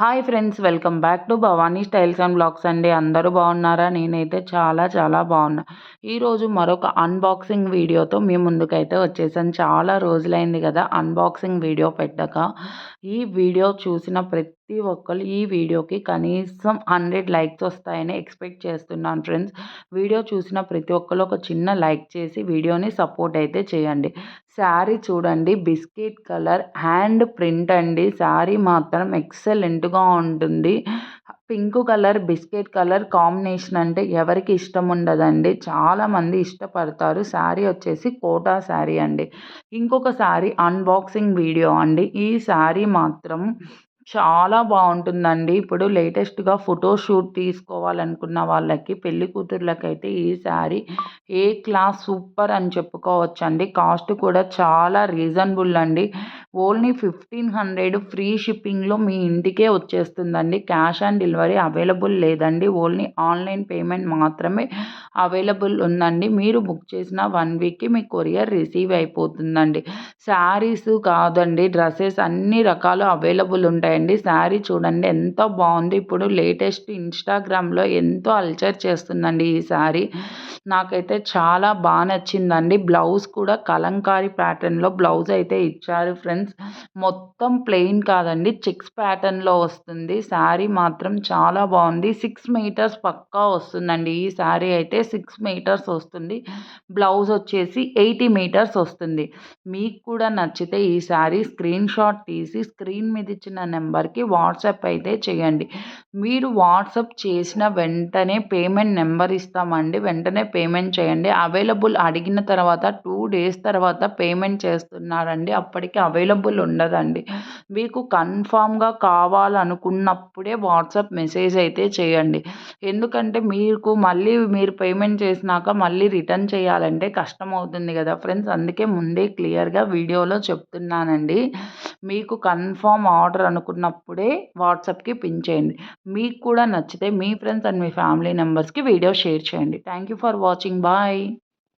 Hi friends welcome back to Bhavani styles and blogs అండి. అందరూ బాగున్నారా? నేనైతే చాలా చాలా బాగున్నా. ఈరోజు మరొక అన్బాక్సింగ్ వీడియోతో మీ ముందుకైతే వచ్చేసాను. చాలా రోజులైంది కదా అన్బాక్సింగ్ వీడియో పెట్టక. ఈ వీడియో చూసిన ప్రతి ప్రతి ఒక్కరు ఈ వీడియోకి కనీసం హండ్రెడ్ లైక్స్ వస్తాయని ఎక్స్పెక్ట్ చేస్తున్నాను ఫ్రెండ్స్. వీడియో చూసిన ప్రతి ఒక్కరు ఒక చిన్న లైక్ చేసి వీడియోని సపోర్ట్ అయితే చేయండి. శారీ చూడండి బిస్కెట్ కలర్ హ్యాండ్ ప్రింట్ అండి. శారీ మాత్రం ఎక్సలెంట్గా ఉంటుంది. Pink colour biscuit colour combination అంటే ఎవరికి ఇష్టం ఉండదండి. చాలామంది ఇష్టపడతారు. శారీ వచ్చేసి కోటా శారీ అండి. ఇంకొక శారీ అన్బాక్సింగ్ వీడియో అండి. ఈ శారీ మాత్రం చాలా బాగుంటుందండి. ఇప్పుడు లేటెస్ట్గా ఫోటోషూట్ తీసుకోవాలనుకున్న వాళ్ళకి పెళ్ళి కూతుర్లకైతే ఈ శారీ ఏ క్లాస్ సూపర్ అని చెప్పుకోవచ్చండి. కాస్ట్ కూడా చాలా రీజనబుల్ అండి. ఓన్లీ ఫిఫ్టీన్ హండ్రెడ్ ఫ్రీ షిప్పింగ్లో మీ ఇంటికే వచ్చేస్తుందండి. క్యాష్ ఆన్ డెలివరీ అవైలబుల్ లేదండి. ఓన్లీ ఆన్లైన్ పేమెంట్ మాత్రమే అవైలబుల్ ఉందండి. మీరు బుక్ చేసిన వన్ వీక్కి మీ కొరియర్ రిసీవ్ అయిపోతుందండి. శారీస్ కాదండి డ్రెస్సెస్ అన్ని రకాలు అవైలబుల్ ఉంటాయండి. శారీ చూడండి ఎంత బాగుంది. ఇప్పుడు లేటెస్ట్ ఇన్స్టాగ్రామ్లో ఎంతో అల్చర్ చేస్తుందండి ఈ శారీ. నాకైతే చాలా బాగా నచ్చిందండి. బ్లౌజ్ కూడా కలంకారీ ప్యాటర్న్లో బ్లౌజ్ అయితే ఇచ్చారు ఫ్రెండ్స్. ఫ్రెండ్స్ మొత్తం ప్లెయిన్ కాదండి. చెక్స్ ప్యాటర్న్లో వస్తుంది. శారీ మాత్రం చాలా బాగుంది. సిక్స్ మీటర్స్ పక్కా వస్తుందండి. ఈ శారీ అయితే సిక్స్ మీటర్స్ వస్తుంది. బ్లౌజ్ వచ్చేసి ఎయిటీ మీటర్స్ వస్తుంది. మీకు కూడా నచ్చితే ఈ శారీ స్క్రీన్ షాట్ తీసి స్క్రీన్ మీద ఇచ్చిన నెంబర్కి వాట్సాప్ అయితే చేయండి. మీరు వాట్సాప్ చేసిన వెంటనే పేమెంట్ నెంబర్ ఇస్తామండి. వెంటనే పేమెంట్ చేయండి. అవైలబుల్ అడిగిన తర్వాత టూ డేస్ తర్వాత పేమెంట్ చేస్తున్నారండి. అప్పటికి అవైలబుల్ ఉండదండి. మీకు కన్ఫామ్గా కావాలనుకున్నప్పుడే వాట్సాప్ మెసేజ్ అయితే చేయండి. ఎందుకంటే మీకు మళ్ళీ మీరు పేమెంట్ చేసినాక మళ్ళీ రిటర్న్ చేయాలంటే కష్టం అవుతుంది కదా ఫ్రెండ్స్ అందుకే ముందే క్లియర్గా వీడియోలో చెప్తున్నానండి. మీకు కన్ఫామ్ ఆర్డర్ అనుకున్నప్పుడే వాట్సాప్కి పిన్ చేయండి. మీకు కూడా నచ్చితే మీ ఫ్రెండ్స్ అండ్ మీ ఫ్యామిలీ మెంబర్స్కి వీడియో షేర్ చేయండి. Thank you for watching bye